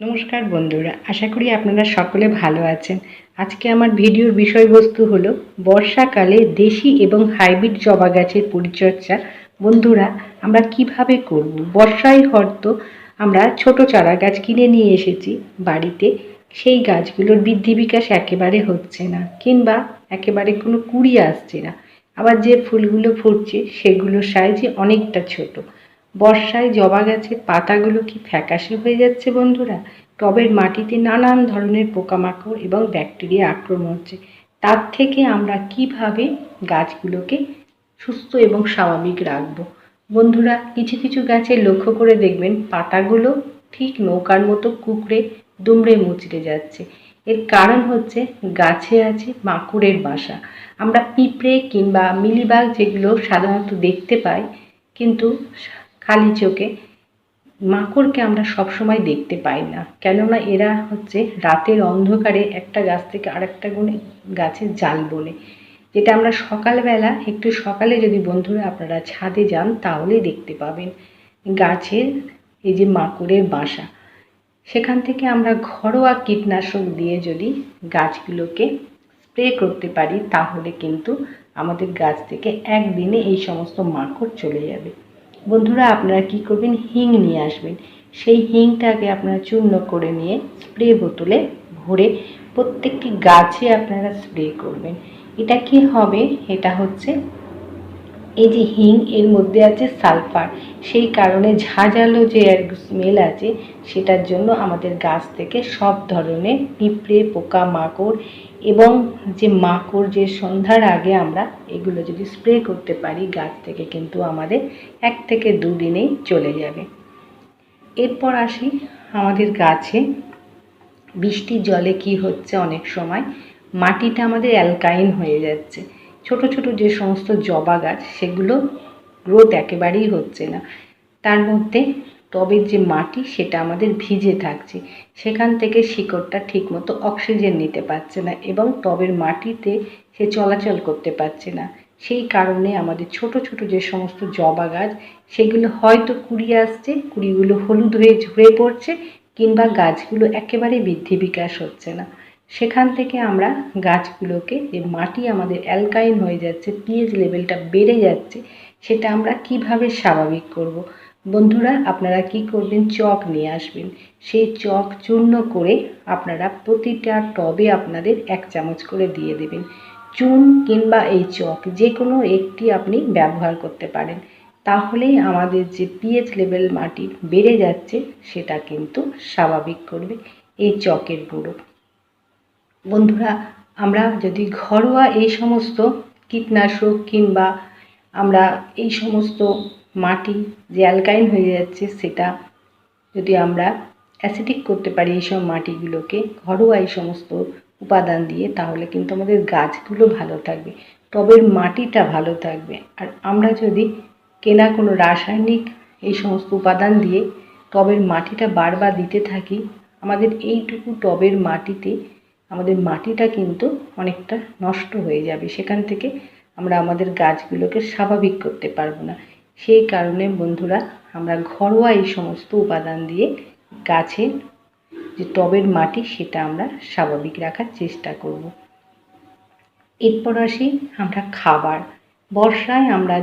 নমস্কার বন্ধুরা, আশা করি আপনারা সকলে ভালো আছেন। আজকে আমার ভিডিওর বিষয়বস্তু হলো বর্ষাকালে দেশি এবং হাইব্রিড জবা গাছের পরিচর্যা। বন্ধুরা, আমরা কীভাবে করব? বর্ষায় হয়তো আমরা ছোট চারা গাছ কিনে নিয়ে এসেছি বাড়িতে, সেই গাছগুলোর বৃদ্ধি বিকাশ একেবারে হচ্ছে না কিংবা একেবারে কোনো কুড়ি আসছে না। আবার যে ফুলগুলো ফুটছে, সেগুলোর সাইজে অনেকটা ছোট। বর্ষায় জবা গাছের পাতাগুলো কি ফ্যাকাশে হয়ে যাচ্ছে বন্ধুরা? টবের মাটিতে নানান ধরনের পোকামাকড় এবং ব্যাকটেরিয়া আক্রমণ হচ্ছে। তার থেকে আমরা কীভাবে গাছগুলোকে সুস্থ এবং স্বাভাবিক রাখব? বন্ধুরা, কিছু কিছু গাছে লক্ষ্য করে দেখবেন পাতাগুলো ঠিক নৌকার মতো কুকড়ে, দুমড়ে মুচড়ে যাচ্ছে। এর কারণ হচ্ছে গাছে আছে মাকড়ের বাসা। আমরা পিঁপড়ে কিংবা মিলিবাগ যেগুলো সাধারণত দেখতে পাই, কিন্তু খালি চোখে। মাকড়কে আমরা সবসময় দেখতে পাই না। কেননা এরা হচ্ছে রাতের অন্ধকারে একটা গাছ থেকে আরেকটা গুণে গাছের জাল বলে। যেটা আমরা সকালবেলা, একটু সকালে যদি বন্ধুরা আপনারা ছাদে যান, তাহলেই দেখতে পাবেন গাছের এই যে মাকড়ের বাসা। সেখান থেকে আমরা ঘরোয়া কীটনাশক দিয়ে যদি গাছগুলোকে স্প্রে করতে পারি, তাহলে কিন্তু আমাদের গাছ থেকে একদিনে এই সমস্ত মাকড় চলে যাবে। বন্ধুরা, আপনারা কি করবেন? হিং নিয়ে আসবেন। সেই হিংটাকে আপনারা চূর্ণ করে নিয়ে স্প্রে বোতলে ভরে প্রত্যেকটি গাছে আপনারা স্প্রে করবেন। এটা কি হবে? এটা হচ্ছে এই যে হিং, এর মধ্যে আছে সালফার। সেই কারণে ঝাঁঝালো যে স্মেল আছে, সেটার জন্য আমাদের গাছ থেকে সব ধরনের পিঁপড়ে পোকা মাকড় এবং যে মাকড়, যে সন্ধ্যার আগে আমরা এগুলো যদি স্প্রে করতে পারি, গাছ থেকে কিন্তু আমাদের এক থেকে দুদিনেই চলে যাবে। এরপর আসি আমাদের গাছে। বৃষ্টির জলে কি হচ্ছে? অনেক সময় মাটিটা আমাদের অ্যালকাইন হয়ে যাচ্ছে। ছোট ছোট যে সমস্ত জবা গাছ, সেগুলো গ্রোথ একেবারেই হচ্ছে না। তার মধ্যে টবের যে মাটি, সেটা আমাদের ভিজে থাকছে। সেখান থেকে শিকড়টা ঠিকমতো অক্সিজেন নিতে পারছে না এবং টবের মাটিতে সে চলাচল করতে পারছে না। সেই কারণে আমাদের ছোট ছোট যে সমস্ত জবা গাছ, সেগুলো হয়তো কুড়ি আসছে, কুড়িগুলো হলুদ হয়ে ঝরে পড়ছে কিংবা গাছগুলো একেবারে বৃদ্ধি বিকাশ হচ্ছে না। সেখান থেকে আমরা গাছগুলোকে, যে মাটি আমাদের অ্যালকাইন হয়ে যাচ্ছে পিএইচ লেভেলটা বেড়ে যাচ্ছে, সেটা আমরা কীভাবে স্বাভাবিক করব। বন্ধুরা, আপনারা কি করবেন? চক নিয়ে আসবেন। সেই চক চূর্ণ করে আপনারা প্রতিটা টবে আপনাদের এক চামচ করে দিয়ে দেবেন। চুন কিংবা এই চক যে কোনো একটি আপনি ব্যবহার করতে পারেন। তাহলেই আমাদের যে পিএইচ লেভেল মাটির বেড়ে যাচ্ছে, সেটা কিন্তু স্বাভাবিক করবে। এই চকের গুঁড়ো। বন্ধুরা, আমরা যদি ঘরোয়া এই সমস্ত কীটনাশক কিংবা আমরা এই সমস্ত মাটি যে অ্যালকাইন হয়ে যাচ্ছে সেটা যদি আমরা অ্যাসিডিক করতে পারি এইসব মাটিগুলোকে, ঘরোয়া এই সমস্ত উপাদান দিয়ে, তাহলে কিন্তু আমাদের গাছগুলো ভালো থাকবে, টবের মাটিটা ভালো থাকবে। আর আমরা যদি কেনা কোনো রাসায়নিক এই সমস্ত উপাদান দিয়ে টবের মাটিটা বারবার দিতে থাকি, আমাদের এইটুকু টবের মাটিতে আমাদের মাটিটা কিন্তু অনেকটা নষ্ট হয়ে যাবে। সেখান থেকে আমরা আমাদের গাছগুলোকে স্বাভাবিক করতে পারব না। সেই কারণে বন্ধুরা, আমরা ঘরোয়া এই সমস্ত উপাদান দিয়ে গাছের যে টবের মাটি, সেটা আমরা স্বাভাবিক রাখার চেষ্টা করব। এরপর আসি আমরা খাবার। বর্ষায় আমরা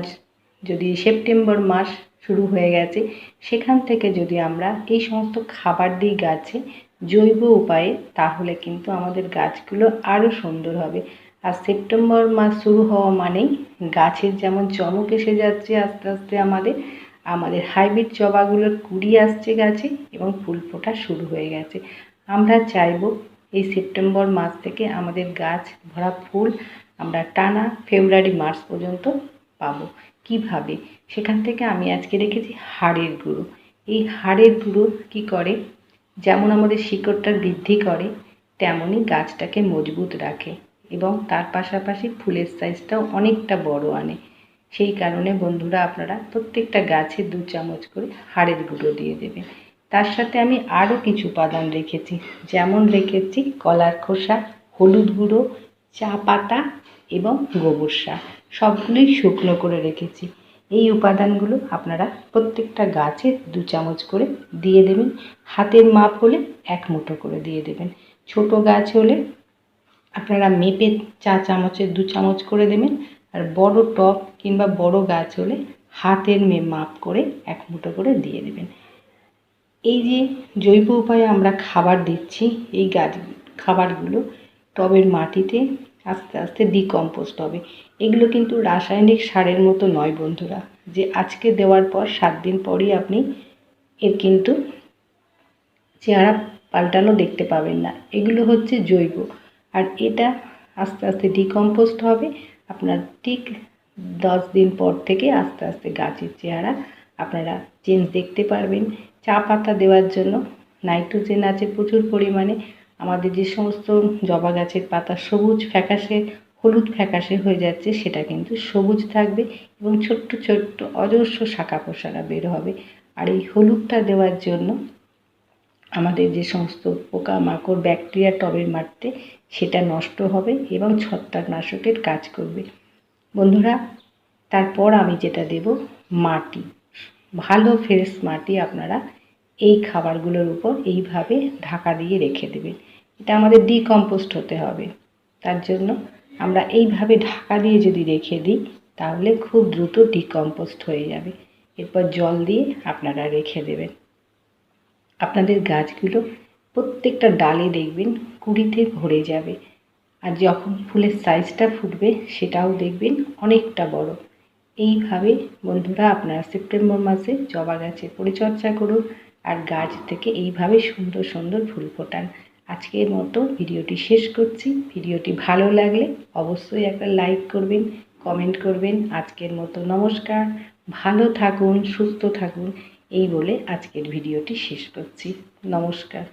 যদি সেপ্টেম্বর মাস শুরু হয়ে গেছে, সেখান থেকে যদি আমরা এই সমস্ত খাবার দিই গাছে জৈব উপায়ে, তাহলে কিন্তু আমাদের গাছগুলো আরও সুন্দর হবে। আর সেপ্টেম্বর মাস শুরু হওয়া মানেই গাছের যেমন চমক এসে যাচ্ছে আস্তে আস্তে আমাদের আমাদের হাইব্রিড জবাগুলোর কুড়ি আসছে গাছে এবং ফুল ফোটা শুরু হয়ে গেছে। আমরা চাইব এই সেপ্টেম্বর মাস থেকে আমাদের গাছ ভরা ফুল আমরা টানা ফেব্রুয়ারি, মার্চ পর্যন্ত পাবো। কীভাবে? সেখান থেকে আমি আজকে রেখেছি হাড়ের গুঁড়ো। এই হাড়ের গুঁড়ো কি করে? যেমন আমাদের শিকড়টা বৃদ্ধি করে তেমনই গাছটাকে মজবুত রাখে এবং তার পাশাপাশি ফুলের সাইজটাও অনেকটা বড় আনে। সেই কারণে বন্ধুরা, আপনারা প্রত্যেকটা গাছে দু চামচ করে হাড়ের গুঁড়ো দিয়ে দেবেন। তার সাথে আমি আরও কিছু উপাদান রেখেছি। যেমন রেখেছি কলার খোসা, হলুদ গুঁড়ো, চা পাতা এবং গোবর সার। সবগুলোই শুকনো করে রেখেছি। এই উপাদানগুলো আপনারা প্রত্যেকটা গাছে দু চামচ করে দিয়ে দেবেন। হাতের মাপ হলে এক মুঠো করে দিয়ে দেবেন। ছোট গাছ হলে আপনারা মেপে চা চামচের দু চামচ করে দেবেন। আর বড় টব কিংবা বড় গাছ হলে হাতের মে, মাপ করে এক মুঠো করে দিয়ে দেবেন। এই যে জৈব উপায়ে আমরা খাবার দিচ্ছি, এই গাছ, খাবারগুলো টবের মাটিতে আস্তে আস্তে ডিকম্পোস্ট হবে। এগুলো কিন্তু রাসায়নিক সারের মতো নয় বন্ধুরা। যে আজকে দেওয়ার পর সাত দিন পরই আপনি এর কিন্তু চেহারা পাল্টানো দেখতে পাবেন না। এগুলো হচ্ছে জৈব। আর এটা আস্তে আস্তে ডিকম্পোস্ট হবে। আপনার ঠিক দশ দিন পর থেকে আস্তে আস্তে গাছের চেহারা আপনারা চেঞ্জ দেখতে পারবেন। চা পাতা দেওয়ার জন্য নাইট্রোজেন আছে প্রচুর পরিমাণে। আমাদের যে সমস্ত জবা গাছের পাতা সবুজ ফ্যাকাশে, হলুদ ফ্যাকাশে হয়ে যাচ্ছে, সেটা কিন্তু সবুজ থাকবে এবং ছোট্ট ছোট্ট, অজস্র শাখা পোশাকা বের হবে। আর এই হলুদটা দেওয়ার জন্য আমাদের যে সমস্ত পোকামাকড়, ব্যাকটেরিয়া টবের মারতে সেটা নষ্ট হবে এবং ছত্রাকনাশকের কাজ করবে। বন্ধুরা, তারপর আমি যেটা দেব, মাটি। ভালো ফ্রেশ মাটি আপনারা এই খাবারগুলোর উপর এইভাবে ঢাকা দিয়ে রেখে দেবেন। এটা আমাদের ডিকম্পোস্ট হতে হবে। তার জন্য আমরা এইভাবে ঢাকা দিয়ে যদি রেখে দিই, তাহলে খুব দ্রুত ডিকম্পোস্ট হয়ে যাবে। এরপর জল দিয়ে আপনারা রেখে দেবেন। আপনাদের গাছগুলো প্রত্যেকটা ডালে দেখবেন কুড়িতে ভরে যাবে। আর যখন ফুলের সাইজটা ফুটবে, সেটাও দেখবেন অনেকটা বড়। এইভাবে বন্ধুরা আপনারা সেপ্টেম্বর মাসে জবা গাছের পরিচর্যা করুন। আর গাছ থেকে এইভাবে সুন্দর সুন্দর ফুল ফোটান। আজকের মতো ভিডিওটি শেষ করছি। ভিডিওটি ভালো লাগলে অবশ্যই একটা লাইক করবেন কমেন্ট করবেন। আজকের মতো নমস্কার, ভালো থাকুন, সুস্থ থাকুন, এই বলে আজকের ভিডিওটি শেষ করছি। নমস্কার।